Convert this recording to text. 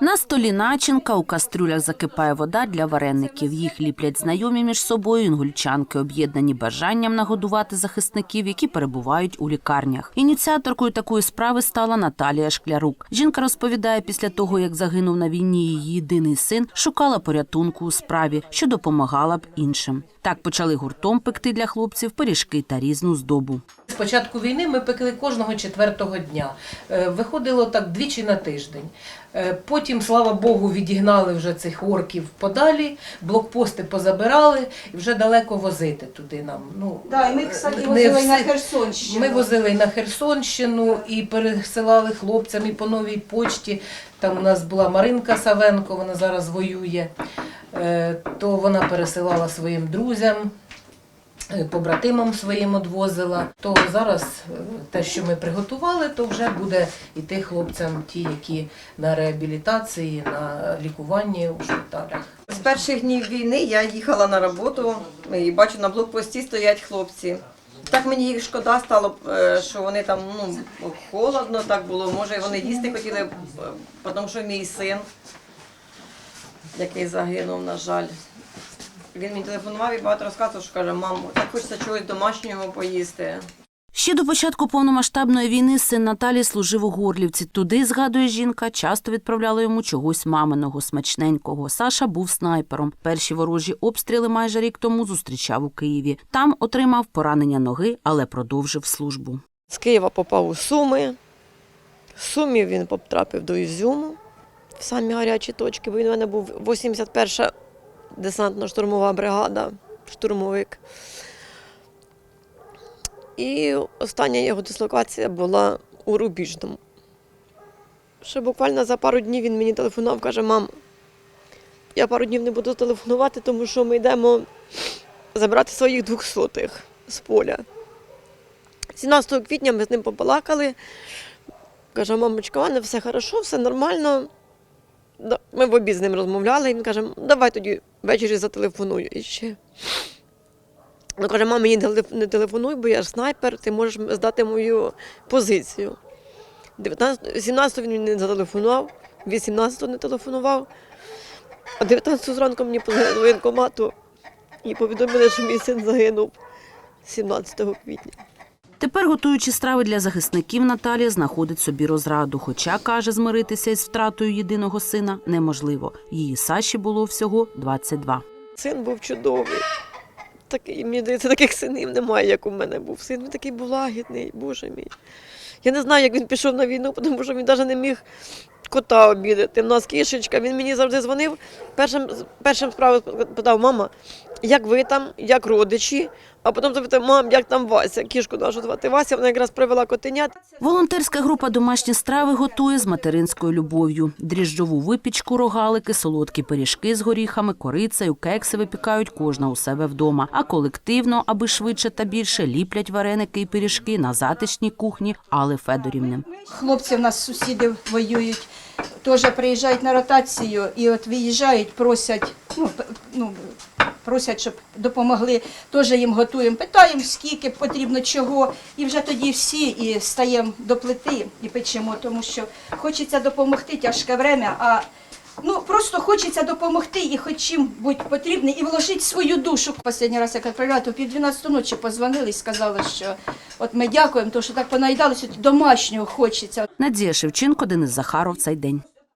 На столі начинка, у кастрюлях закипає вода для вареників. Їх ліплять знайомі між собою інгульчанки, об'єднані бажанням нагодувати захисників, які перебувають у лікарнях. Ініціаторкою такої справи стала Наталія Шклярук. Жінка розповідає, після того як загинув на війні її єдиний син, шукала порятунку у справі, що допомагала б іншим. Так почали гуртом пекти для хлопців пиріжки та різну здобу. З початку війни ми пекли кожного четвертого дня. Е, Виходило так двічі на тиждень. Е, Потім, слава Богу, відігнали вже цих орків подалі, блокпости позабирали і вже далеко возити туди нам. Ну, Да, і ми, кстати, не возили на Херсонщину. Ми возили на Херсонщину і пересилали хлопцям і по новій почті. Там у нас була Маринка Савенко, вона зараз воює. Е, То вона пересилала своїм друзям, е, побратимам своїм одвозила. То зараз е, те, що ми приготували, то вже буде іти хлопцям, ті, які на реабілітації, на лікуванні у шпиталях. З перших днів війни я їхала на роботу і бачу, на блокпості стоять хлопці. Так мені їх шкода стало, е, що вони там ну, холодно так було. Може, вони їсти хотіли, е, тому що мій син, який загинув, на жаль. Він мені телефонував і багато розказував, що каже, мамо, так хочеться чогось домашнього поїсти. Ще до початку повномасштабної війни син Наталі служив у Горлівці. Туди, згадує жінка, часто відправляли йому чогось маминого, смачненького. Саша був снайпером. Перші ворожі обстріли майже рік тому зустрічав у Києві. Там отримав поранення ноги, але продовжив службу. З Києва попав у Суми. З Сумів він потрапив до Ізюму в самі гарячі точки, бо він у мене був 81-ша десантно-штурмова бригада, штурмовик. І остання його дислокація була у Рубіжному. Ще буквально за пару днів він мені телефонував, каже, мам, я пару днів не буду телефонувати, тому що ми йдемо забрати своїх двохсотих з поля. 17 квітня ми з ним побалакали. Каже, мамочка, Ваня, все хорошо, все нормально. Ми в обід з ним розмовляли, і він каже, давай тоді ввечері зателефоную іще. Ну, каже, мама, мені не телефонуй, бо я ж снайпер, ти можеш здати мою позицію. 19, 17 він мені не зателефонував, 18 не телефонував, а 19 зранку мені позвонили до воєнкомату і повідомили, що мій син загинув 17 квітня. Тепер, готуючи страви для захисників, Наталія знаходить собі розраду. Хоча каже, змиритися із втратою єдиного сина неможливо. Її Саші було всього 22. Син був чудовий. Такий, мені здається, таких синів немає, як у мене був. Син він такий був лагідний, боже мій. Я не знаю, як він пішов на війну, тому що він навіть не міг кота обідати. У нас кішечка, він мені завжди дзвонив. Першим, першим справою питав, мама, як ви там, як родичі, а потім запитав, мам, як там Вася, кішку нашу звати Вася, вона якраз привела котенят. Волонтерська група домашні страви готує з материнською любов'ю. Дріжджову випічку, рогалики, солодкі пиріжки з горіхами, корицею, кекси випікають кожна у себе вдома. А колективно, аби швидше та більше, ліплять вареники і пиріжки на затишній кухні Алли Федорівни. Хлопці в нас сусіди воюють, теж приїжджають на ротацію і от виїжджають, просять, ну, ну, просять, щоб допомогли. Теж їм готуємо, питаємо, скільки потрібно чого. І вже тоді всі і стаємо до плити і печемо, тому що хочеться допомогти тяжке время, а ну просто хочеться допомогти і хоч чим будь потрібне, і вложити свою душу. Останній раз, як відправляла, то пів 12 ночі позвонили і сказали, що от ми дякуємо, тому що так понаїдалися, домашнього хочеться. Надія Шевченко, Денис Захаров. Цей день.